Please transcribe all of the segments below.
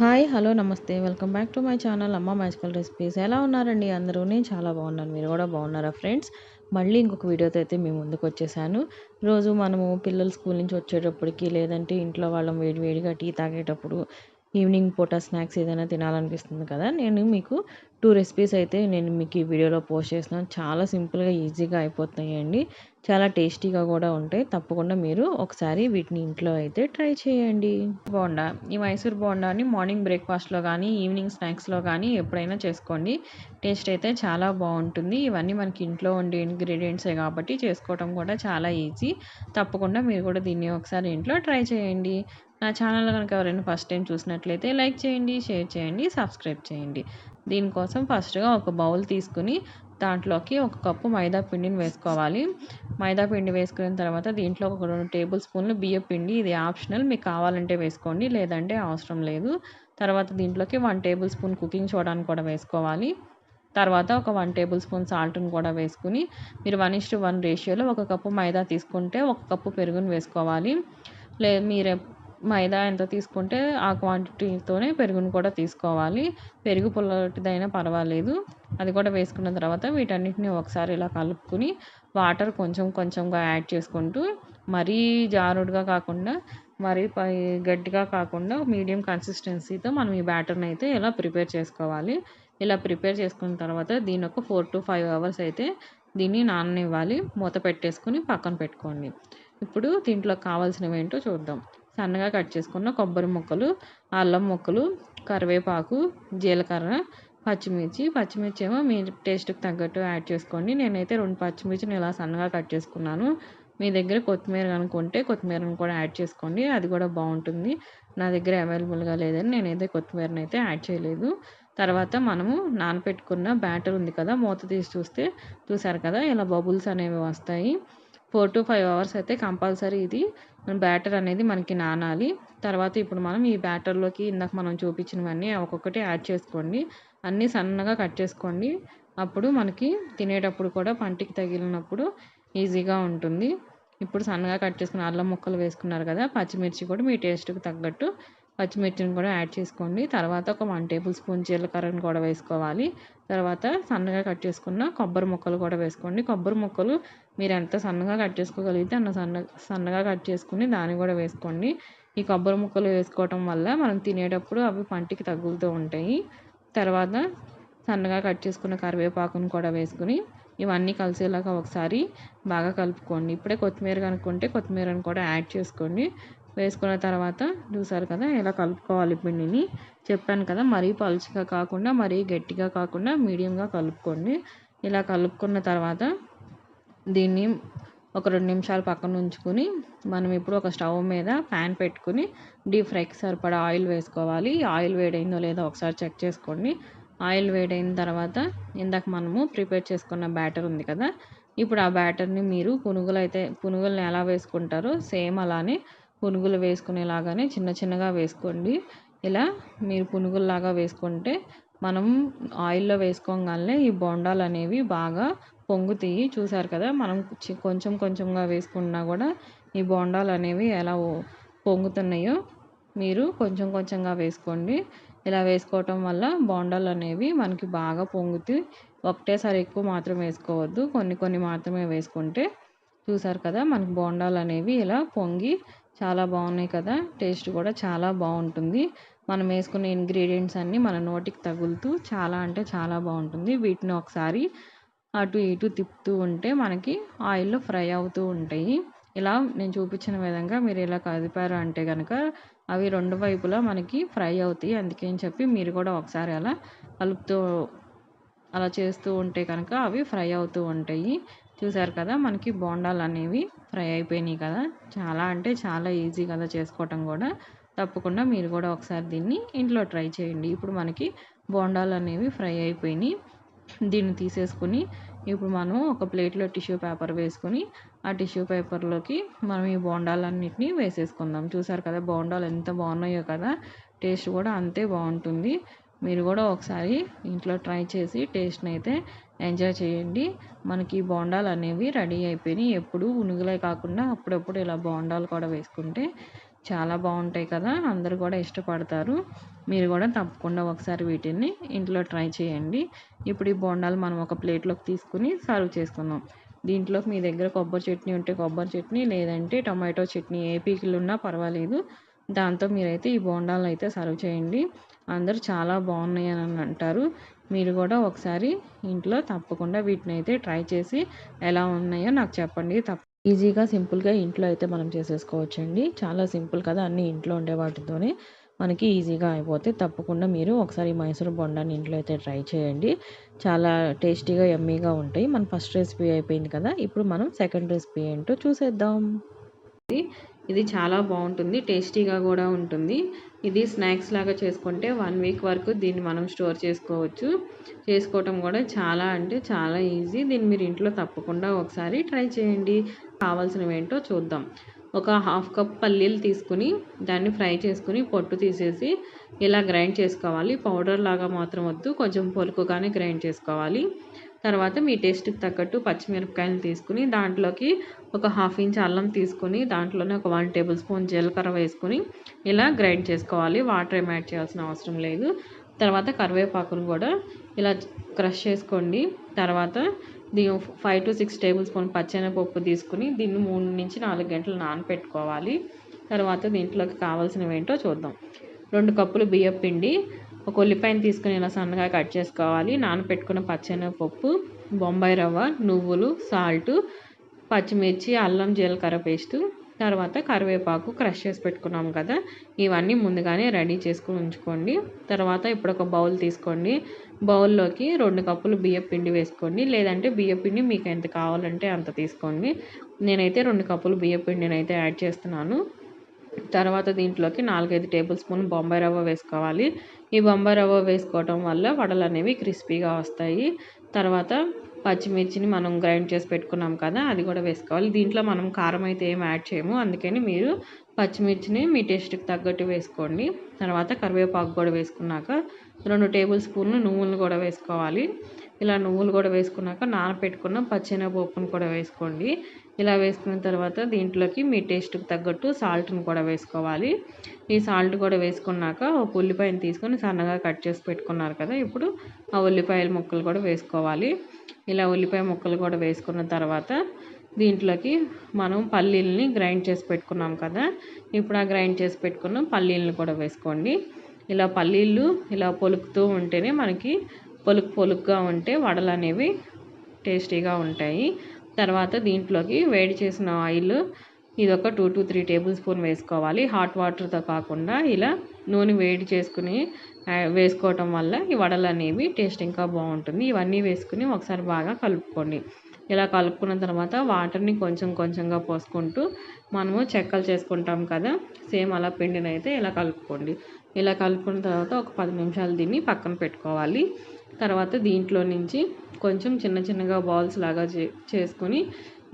Hi hello నమస్తే. Welcome back to my channel Amma magical recipes. ఎలా ఉన్నారండి అందరూ? నేను చాలా బాగున్నాను. మీరు కూడా బాగున్నారా ఫ్రెండ్స్? మళ్ళీ ఇంకొక వీడియోతో అయితే మేము ముందుకు వచ్చేసాను. రోజు మనము పిల్లలు స్కూల్ నుంచి వచ్చేటప్పటికి లేదంటే ఇంట్లో వాళ్ళం వేడి వేడిగా టీ తాగేటప్పుడు ఈవినింగ్ పూట స్నాక్స్ ఏదైనా తినాలనిపిస్తుంది కదా? నేను మీకు టూ రెసిపీస్ అయితే నేను మీకు ఈ వీడియోలో పోస్ట్ చేస్తున్నాను. చాలా సింపుల్గా ఈజీగా అయిపోతాయండి. చాలా టేస్టీగా కూడా ఉంటాయి. తప్పకుండా మీరు ఒకసారి వీటిని ఇంట్లో అయితే ట్రై చేయండి. బోండా. ఈ మైసూర్ బోండాని మార్నింగ్ బ్రేక్ఫాస్ట్లో కానీ ఈవినింగ్ స్నాక్స్లో కానీ ఎప్పుడైనా చేసుకోండి. టేస్ట్ అయితే చాలా బాగుంటుంది. ఇవన్నీ మనకి ఇంట్లో ఉండే ఇంగ్రీడియంట్సే కాబట్టి చేసుకోవడం కూడా చాలా ఈజీ. తప్పకుండా మీరు కూడా దీన్ని ఒకసారి ఇంట్లో ట్రై చేయండి. నా ఛానల్ కనుక ఎవరైనా ఫస్ట్ టైం చూసినట్లయితే లైక్ చేయండి షేర్ చేయండి సబ్స్క్రైబ్ చేయండి. దీనికోసం ఫస్ట్గా ఒక బౌల్ తీసుకుని దాంట్లోకి ఒక కప్పు మైదా పిండిని వేసుకోవాలి. మైదా పిండి వేసుకున్న తర్వాత దీంట్లో ఒక రెండు టేబుల్ స్పూన్లు బియ్య పిండి ఇది ఆప్షనల్. మీకు కావాలంటే వేసుకోండి లేదంటే అవసరం లేదు. తర్వాత దీంట్లోకి వన్ టేబుల్ స్పూన్ కుకింగ్ సోడాని కూడా వేసుకోవాలి. తర్వాత ఒక వన్ టేబుల్ స్పూన్ సాల్ట్ను కూడా వేసుకుని మీరు వన్ ఇస్ టు వన్ రేషియోలో ఒక కప్పు మైదా తీసుకుంటే ఒక కప్పు పెరుగును వేసుకోవాలి. లే మీరు మైదా ఎంత తీసుకుంటే ఆ క్వాంటిటీతోనే పెరుగును కూడా తీసుకోవాలి. పెరుగు పుల్లటిదైనా పర్వాలేదు. అది కూడా వేసుకున్న తర్వాత వీటన్నిటిని ఒకసారి ఇలా కలుపుకుని వాటర్ కొంచెం కొంచెంగా యాడ్ చేసుకుంటూ మరీ జారుడుగా కాకుండా మరీ పై గట్టిగా కాకుండా మీడియం కన్సిస్టెన్సీతో మనం ఈ బ్యాటర్ని అయితే ఇలా ప్రిపేర్ చేసుకోవాలి. ఇలా ప్రిపేర్ చేసుకున్న తర్వాత దీని ఒక ఫోర్ టు ఫైవ్ అవర్స్ అయితే దీన్ని నాననివ్వాలి. మూత పెట్టేసుకుని పక్కన పెట్టుకోండి. ఇప్పుడు దీంట్లో కావాల్సినవి ఏంటో చూద్దాం. సన్నగా కట్ చేసుకున్న కొబ్బరి ముక్కలు అల్లం ముక్కలు కరివేపాకు జీలకర్ర పచ్చిమిర్చి. పచ్చిమిర్చి ఏమో మీ టేస్ట్కి తగ్గట్టు యాడ్ చేసుకోండి. నేనైతే రెండు పచ్చిమిర్చిని ఇలా సన్నగా కట్ చేసుకున్నాను. మీ దగ్గర కొత్తిమీర అనుకుంటే కొత్తిమీరను కూడా యాడ్ చేసుకోండి. అది కూడా బాగుంటుంది. నా దగ్గర అవైలబుల్గా లేదని నేనైతే కొత్తిమీరని అయితే యాడ్ చేయలేదు. తర్వాత మనము నానపెట్టుకున్న బ్యాటర్ ఉంది కదా మూత తీసి చూస్తే చూసారు కదా ఇలా బబుల్స్ అనేవి వస్తాయి. ఫోర్ టు ఫైవ్ అవర్స్ అయితే కంపల్సరీ ఇది. బ్యాటర్ అనేది మనకి నానాలి. తర్వాత ఇప్పుడు మనం ఈ బ్యాటర్లోకి ఇందాక మనం చూపించినవన్నీ ఒక్కొక్కటి యాడ్ చేసుకోండి. అన్నీ సన్నగా కట్ చేసుకోండి. అప్పుడు మనకి తినేటప్పుడు కూడా పంటికి తగిలినప్పుడు ఈజీగా ఉంటుంది. ఇప్పుడు సన్నగా కట్ చేసుకున్న అల్లం ముక్కలు వేసుకున్నారు కదా పచ్చిమిర్చి కూడా మీ టేస్ట్కి తగ్గట్టు పచ్చిమిర్చిని కూడా యాడ్ చేసుకోండి. తర్వాత ఒక వన్ టేబుల్ స్పూన్ జీలకర్రని కూడా వేసుకోవాలి. తర్వాత సన్నగా కట్ చేసుకున్న కొబ్బరి ముక్కలు కూడా వేసుకోండి. కొబ్బరి ముక్కలు మీరు ఎంత సన్నగా కట్ చేసుకోగలిగితే అన్న సన్న సన్నగా కట్ చేసుకుని దాన్ని కూడా వేసుకోండి. ఈ కొబ్బరి ముక్కలు వేసుకోవటం వల్ల మనం తినేటప్పుడు అవి పంటికి తగులుతూ ఉంటాయి. తర్వాత సన్నగా కట్ చేసుకున్న కరివేపాకును కూడా వేసుకుని ఇవన్నీ కలిసేలాగా ఒకసారి బాగా కలుపుకోండి. ఇప్పుడే కొత్తిమీర కనుక్కుంటే కొత్తిమీరను కూడా యాడ్ చేసుకోండి. వేసుకున్న తర్వాత చూసారు కదా ఇలా కలుపుకోవాలి పిండిని చెప్పాను కదా మరీ పలుచగా కాకుండా మరీ గట్టిగా కాకుండా మీడియంగా కలుపుకోండి. ఇలా కలుపుకున్న తర్వాత దీన్ని ఒక రెండు నిమిషాలు పక్కన ఉంచుకొని మనం ఇప్పుడు ఒక స్టవ్ మీద ప్యాన్ పెట్టుకుని డీప్ ఫ్రైకి సరిపడా ఆయిల్ వేసుకోవాలి. ఆయిల్ వేడైందో లేదో ఒకసారి చెక్ చేసుకోండి. ఆయిల్ వేడైన తర్వాత ఇందాక మనము ప్రిపేర్ చేసుకున్న బ్యాటర్ ఉంది కదా ఇప్పుడు ఆ బ్యాటర్ని మీరు పునుగులు అయితే పునుగులను ఎలా వేసుకుంటారో సేమ్ అలానే పునుగులు వేసుకునేలాగానే చిన్న చిన్నగా వేసుకోండి. ఇలా మీరు పునుగుల్లాగా వేసుకుంటే మనం ఆయిల్లో వేసుకోగానే ఈ బొండాలు అనేవి బాగా పొంగుతాయి. చూసారు కదా మనం కొంచెం కొంచెంగా వేసుకున్నా కూడా ఈ బొండాలు అనేవి ఎలా పొంగుతున్నాయో మీరు కొంచెం కొంచెంగా వేసుకోండి. ఇలా వేసుకోవటం వల్ల బోండాలు అనేవి మనకి బాగా పొంగుతూ ఒకటేసారి ఎక్కువ మాత్రం వేసుకోవద్దు. కొన్ని కొన్ని మాత్రమే వేసుకుంటే చూసారు కదా మనకి బోండాలు అనేవి ఇలా పొంగి చాలా బాగున్నాయి కదా. టేస్ట్ కూడా చాలా బాగుంటుంది. మనం వేసుకున్న ఇంగ్రీడియంట్స్ అన్నీ మన నోటికి తగులుతూ చాలా అంటే చాలా బాగుంటుంది. వీటిని ఒకసారి అటు ఇటు తిప్పుతూ ఉంటే మనకి ఆయిల్లో ఫ్రై అవుతూ ఉంటాయి. ఇలా నేను చూపించిన విధంగా మీరు ఇలా కదిపారు అంటే కనుక అవి రెండు వైపులా మనకి ఫ్రై అవుతాయి. అందుకని చెప్పి మీరు కూడా ఒకసారి అలా కలుపుతూ అలా చేస్తూ ఉంటే కనుక అవి ఫ్రై అవుతూ ఉంటాయి. చూసారు కదా మనకి బోండాలు అనేవి ఫ్రై అయిపోయినాయి కదా. చాలా అంటే చాలా ఈజీ కదా చేసుకోవటం కూడా. తప్పకుండా మీరు కూడా ఒకసారి దీన్ని ఇంట్లో ట్రై చేయండి. ఇప్పుడు మనకి బోండాలు అనేవి ఫ్రై అయిపోయినాయి. దీన్ని తీసేసుకుని ఇప్పుడు మనం ఒక ప్లేట్లో టిష్యూ పేపర్ వేసుకొని ఆ టిష్యూ పేపర్లోకి మనం ఈ బోండాలన్నింటినీ వేసేసుకుందాం. చూసారు కదా బోండాలు ఎంత బాగున్నాయో కదా. టేస్ట్ కూడా అంతే బాగుంటుంది. మీరు కూడా ఒకసారి ఇంట్లో ట్రై చేసి టేస్ట్ని అయితే ఎంజాయ్ చేయండి. మనకి బోండాలు అనేవి రెడీ అయిపోయినాయి. ఎప్పుడు ఉనుగులే కాకుండా అప్పుడప్పుడు ఇలా బోండాలు కూడా వేసుకుంటే చాలా బాగుంటాయి కదా. అందరూ కూడా ఇష్టపడతారు. మీరు కూడా తప్పకుండా ఒకసారి వీటిని ఇంట్లో ట్రై చేయండి. ఇప్పుడు ఈ బోండాలు మనం ఒక ప్లేట్లోకి తీసుకుని సర్వ్ చేసుకుందాం. దీంట్లో మీ దగ్గర కొబ్బరి చట్నీ ఉంటే కొబ్బరి చట్నీ లేదంటే టొమాటో చట్నీ ఏ ఉన్నా పర్వాలేదు. దాంతో మీరైతే ఈ బోండాలను అయితే సర్వ్ చేయండి. అందరూ చాలా బాగున్నాయి అని అంటారు. మీరు కూడా ఒకసారి ఇంట్లో తప్పకుండా వీటిని అయితే ట్రై చేసి ఎలా ఉన్నాయో నాకు చెప్పండి. తప్ప ఈజీగా సింపుల్గా ఇంట్లో అయితే మనం చేసేసుకోవచ్చండి. చాలా సింపుల్ కదా అన్నీ ఇంట్లో ఉండే వాటితోనే. మనకి ఈజీగా అయిపోతే తప్పకుండా మీరు ఒకసారి మైసూర్ బొండాన్ని ఇంట్లో అయితే ట్రై చేయండి. చాలా టేస్టీగా ఎమ్మీగా ఉంటాయి. మన ఫస్ట్ రెసిపీ అయిపోయింది కదా ఇప్పుడు మనం సెకండ్ రెసిపీ ఏంటో చూసేద్దాం. ఇది చాలా బాగుంటుంది టేస్టీగా కూడా ఉంటుంది. ఇది స్నాక్స్ లాగా చేసుకుంటే వన్ వీక్ వరకు దీన్ని మనం స్టోర్ చేసుకోవచ్చు. చేసుకోవటం కూడా చాలా అంటే చాలా ఈజీ. దీన్ని మీరు ఇంట్లో తప్పకుండా ఒకసారి ట్రై చేయండి. కావాల్సినవి ఏంటో చూద్దాం. ఒక హాఫ్ కప్ పల్లీలు తీసుకుని దాన్ని ఫ్రై చేసుకుని పొట్టు తీసేసి ఇలా గ్రైండ్ చేసుకోవాలి. పౌడర్ లాగా మాత్రం వద్దు కొంచెం పొలుకుగానే గ్రైండ్ చేసుకోవాలి. తర్వాత మీ టేస్ట్కి తగ్గట్టు పచ్చిమిరపకాయలు తీసుకుని దాంట్లోకి ఒక హాఫ్ ఇంచ్ అల్లం తీసుకుని దాంట్లోనే ఒక వన్ టేబుల్ స్పూన్ జీలకర్ర వేసుకుని ఇలా గ్రైండ్ చేసుకోవాలి. వాటర్ ఏం యాడ్ చేయాల్సిన అవసరం లేదు. తర్వాత కరివేపాకును కూడా ఇలా క్రష్ చేసుకోండి. తర్వాత దీని five to six tablespoon పచ్చెనపప్పు తీసుకుని దీన్ని మూడు నుంచి నాలుగు గంటలు నానపెట్టుకోవాలి. తర్వాత దీంట్లోకి కావాల్సినవి ఏంటో చూద్దాం. రెండు కప్పులు బియ్యం పిండి ఒక ఉల్లిపాయను తీసుకుని ఇలా సన్నగా కట్ చేసుకోవాలి. నానపెట్టుకున్న పచ్చెనగపప్పు బొంబాయి రవ్వ నువ్వులు సాల్ట్ పచ్చిమిర్చి అల్లం జీలకర్ర పేస్టు తర్వాత కరివేపాకు క్రష్ చేసి పెట్టుకున్నాం కదా. ఇవన్నీ ముందుగానే రెడీ చేసుకుని ఉంచుకోండి. తర్వాత ఇప్పుడు ఒక బౌల్ తీసుకోండి. బౌల్లోకి రెండు కప్పులు బియ్యం పిండి వేసుకోండి. లేదంటే బియ్యం పిండి మీకు ఎంత కావాలంటే అంత తీసుకోండి. నేనైతే రెండు కప్పులు బియ్యం పిండిని అయితే యాడ్ చేస్తున్నాను. తర్వాత దీంట్లోకి నాలుగైదు టేబుల్ స్పూన్ బొంబాయి రవ్వ వేసుకోవాలి. ఈ బొంబాయి రవ్వ వేసుకోవటం వల్ల వడలు అనేవి క్రిస్పీగా వస్తాయి. తర్వాత పచ్చిమిర్చిని మనం గ్రైండ్ చేసి పెట్టుకున్నాం కదా అది కూడా వేసుకోవాలి. దీంట్లో మనం కారం అయితే ఏం యాడ్ చేయము. అందుకని మీరు పచ్చిమిర్చిని మీ టేస్ట్కి తగ్గట్టు వేసుకోండి. తర్వాత కరివేపాకు కూడా వేసుకున్నాక రెండు టేబుల్ స్పూన్లు నువ్వులను కూడా వేసుకోవాలి. ఇలా నువ్వులు కూడా వేసుకున్నాక నానపెట్టుకున్న పచ్చెనపప్పును కూడా వేసుకోండి. ఇలా వేసుకున్న తర్వాత దీంట్లోకి మీ టేస్ట్కి తగ్గట్టు సాల్ట్ని కూడా వేసుకోవాలి. ఈ సాల్ట్ కూడా వేసుకున్నాక ఒక ఉల్లిపాయను తీసుకొని సన్నగా కట్ చేసి పెట్టుకున్నారు కదా ఇప్పుడు ఆ ఉల్లిపాయల ముక్కలు కూడా వేసుకోవాలి. ఇలా ఉల్లిపాయ ముక్కలు కూడా వేసుకున్న తర్వాత దీంట్లోకి మనం పల్లీలని గ్రైండ్ చేసి పెట్టుకున్నాం కదా ఇప్పుడు ఆ గ్రైండ్ చేసి పెట్టుకున్న పల్లీలను కూడా వేసుకోండి. ఇలా పల్లీలు ఇలా పొలుకుతూ ఉంటేనే మనకి పొలుకు పొలుగ్గా ఉంటే వడలు అనేవి టేస్టీగా ఉంటాయి. తర్వాత దీంట్లోకి వేడి చేసిన ఆయిల్ ఇది ఒక two to three tablespoon వేసుకోవాలి. హాట్ వాటర్తో కాకుండా ఇలా నూనె వేడి చేసుకుని వేసుకోవటం వల్ల ఈ వడలు అనేవి టేస్ట్ ఇంకా బాగుంటుంది. ఇవన్నీ వేసుకుని ఒకసారి బాగా కలుపుకోండి. ఇలా కలుపుకున్న తర్వాత వాటర్ని కొంచెం కొంచెంగా పోసుకుంటూ మనము చెక్కలు చేసుకుంటాం కదా సేమ్ అలా పిండిని అయితే ఇలా కలుపుకోండి. ఇలా కలుపుకున్న తర్వాత ఒక పది నిమిషాలు దీన్ని పక్కన పెట్టుకోవాలి. తర్వాత దీంట్లో నుంచి కొంచెం చిన్న చిన్నగా బాల్స్ లాగా చే చేసుకొని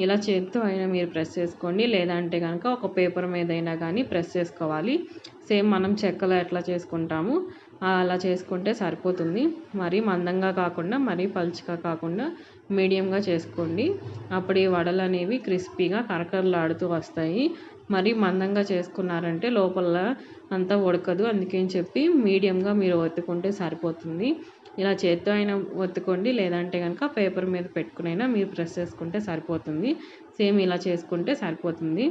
ఇలా చేతితో అయినా మీరు ప్రెస్ చేసుకోండి. లేదంటే కనుక ఒక పేపర్ మీద అయినా కానీ ప్రెస్ చేసుకోవాలి. సేమ్ మనం చెక్కలో ఎట్లా చేసుకుంటాము అలా చేసుకుంటే సరిపోతుంది. మరీ మందంగా కాకుండా మరీ పలుచగా కాకుండా మీడియంగా చేసుకోండి. అప్పుడు ఈ వడలు అనేవి క్రిస్పీగా కరకరలాడుతూ వస్తాయి. మరీ మందంగా చేసుకున్నారంటే లోపల అంతా ఉడకదు. అందుకని చెప్పి మీడియంగా మీరు ఒత్తుకుంటే సరిపోతుంది. ఇలా చేత్తో అయినా ఒత్తుకోండి లేదంటే కనుక పేపర్ మీద పెట్టుకునైనా మీరు ప్రెస్ చేసుకుంటే సరిపోతుంది. సేమ్ ఇలా చేసుకుంటే సరిపోతుంది.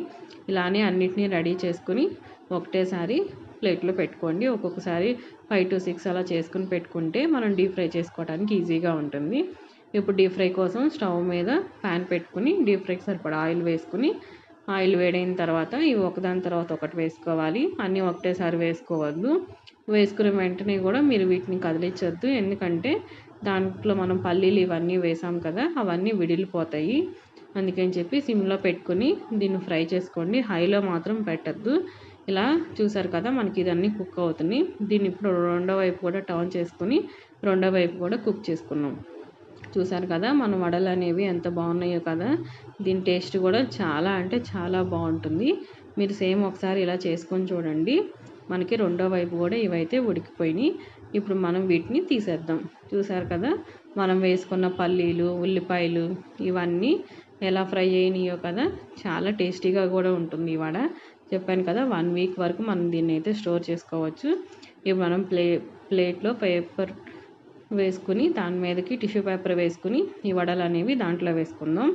ఇలానే అన్నిటినీ రెడీ చేసుకుని ఒకటేసారి ప్లేట్లో పెట్టుకోండి. ఒక్కొక్కసారి ఫైవ్ టు సిక్స్ అలా చేసుకుని పెట్టుకుంటే మనం డీప్ ఫ్రై చేసుకోవడానికి ఈజీగా ఉంటుంది. ఇప్పుడు డీప్ ఫ్రై కోసం స్టవ్ మీద ప్యాన్ పెట్టుకుని డీప్ ఫ్రైకి సరిపడా ఆయిల్ వేసుకుని ఆయిల్ వేడైన తర్వాత ఇవి ఒకదాని తర్వాత ఒకటి వేసుకోవాలి. అన్నీ ఒకటేసారి వేసుకోవద్దు. వేసుకున్న వెంటనే కూడా మీరు వీటిని కదిలించొద్దు. ఎందుకంటే దాంట్లో మనం పల్లీలు ఇవన్నీ వేసాం కదా అవన్నీ విడిలిపోతాయి. అందుకని చెప్పి సిమ్లో పెట్టుకుని దీన్ని ఫ్రై చేసుకోండి. హైలో మాత్రం పెట్టద్దు. ఇలా చూసారు కదా మనకి ఇదన్నీ కుక్ అవుతుంది దీన్ని ఇప్పుడు రెండో వైపు కూడా టర్న్ చేసుకుని రెండో వైపు కూడా కుక్ చేసుకున్నాం. చూసారు కదా మన వడలు అనేవి ఎంత బాగున్నాయో కదా దీని టేస్ట్ కూడా చాలా అంటే చాలా బాగుంటుంది. మీరు సేమ్ ఒకసారి ఇలా చేసుకొని చూడండి. మనకి రెండో వైపు కూడా ఇవైతే ఉడికిపోయినాయి. ఇప్పుడు మనం వీటిని తీసేద్దాం. చూసారు కదా మనం వేసుకున్న పల్లీలు ఉల్లిపాయలు ఇవన్నీ ఎలా ఫ్రై అయినాయో కదా చాలా టేస్టీగా కూడా ఉంటుంది ఈ వడ. చెప్పాను కదా వన్ వీక్ వరకు మనం దీన్ని అయితే స్టోర్ చేసుకోవచ్చు. ఇప్పుడు మనం ప్లే ప్లేట్లో పేపర్ వేసుకుని దాని మీదకి టిష్యూ పేపర్ వేసుకుని ఈ వడలు అనేవి దాంట్లో వేసుకుందాం.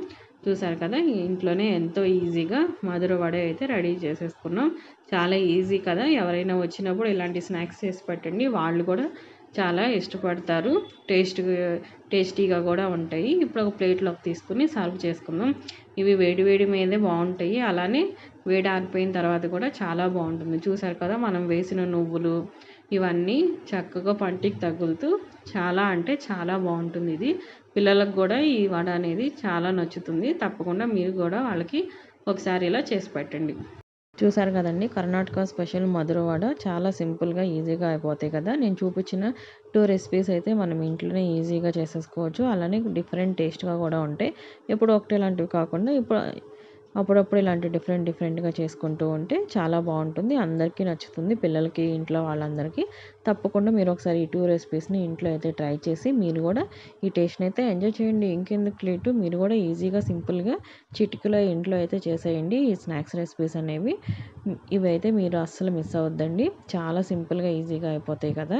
చూసారు కదా ఇంట్లోనే ఎంతో ఈజీగా మధుర వడ అయితే రెడీ చేసేసుకున్నాం. చాలా ఈజీ కదా ఎవరైనా వచ్చినప్పుడు ఇలాంటి స్నాక్స్ చేసి పెట్టండి. వాళ్ళు కూడా చాలా ఇష్టపడతారు. టేస్ట్ టేస్టీగా కూడా ఉంటాయి. ఇప్పుడు ఒక ప్లేట్లోకి తీసుకుని సర్వ్ చేసుకుందాం. ఇవి వేడి వేడి మీదే బాగుంటాయి. అలానే వేడి ఆరిపోయిన తర్వాత కూడా చాలా బాగుంటుంది. చూసారు కదా మనం వేసిన నువ్వులు ఇవన్నీ చక్కగా పంటికి తగులుతూ చాలా అంటే చాలా బాగుంటుంది ఇది. పిల్లలకు కూడా ఈ వడ అనేది చాలా నచ్చుతుంది. తప్పకుండా మీరు కూడా వాళ్ళకి ఒకసారి ఇలా చేసి పెట్టండి. చూసారు కదండి కర్ణాటక స్పెషల్ మధుర వడ చాలా సింపుల్గా ఈజీగా అయిపోతాయి కదా. నేను చూపించిన టూ రెసిపీస్ అయితే మనం ఇంట్లోనే ఈజీగా చేసేసుకోవచ్చు. అలానే డిఫరెంట్ టేస్ట్గా కూడా ఉంటాయి. ఎప్పుడు ఒకటి ఇలాంటివి కాకుండా ఇప్పుడు అప్పుడప్పుడు ఇలాంటి డిఫరెంట్ డిఫరెంట్గా చేసుకుంటూ ఉంటే చాలా బాగుంటుంది. అందరికీ నచ్చుతుంది. పిల్లలకి ఇంట్లో వాళ్ళందరికీ తప్పకుండా మీరు ఒకసారి ఈ టూ రెసిపీస్ని ఇంట్లో అయితే ట్రై చేసి మీరు కూడా ఈ టేస్ట్ని అయితే ఎంజాయ్ చేయండి. ఇంకెందుకు లేటు? మీరు కూడా ఈజీగా సింపుల్గా చిటికలో ఇంట్లో అయితే చేసేయండి. ఈ స్నాక్స్ రెసిపీస్ అనేవి. ఇవైతే మీరు అస్సలు మిస్ అవ్వద్దండి. చాలా సింపుల్గా ఈజీగా అయిపోతాయి కదా.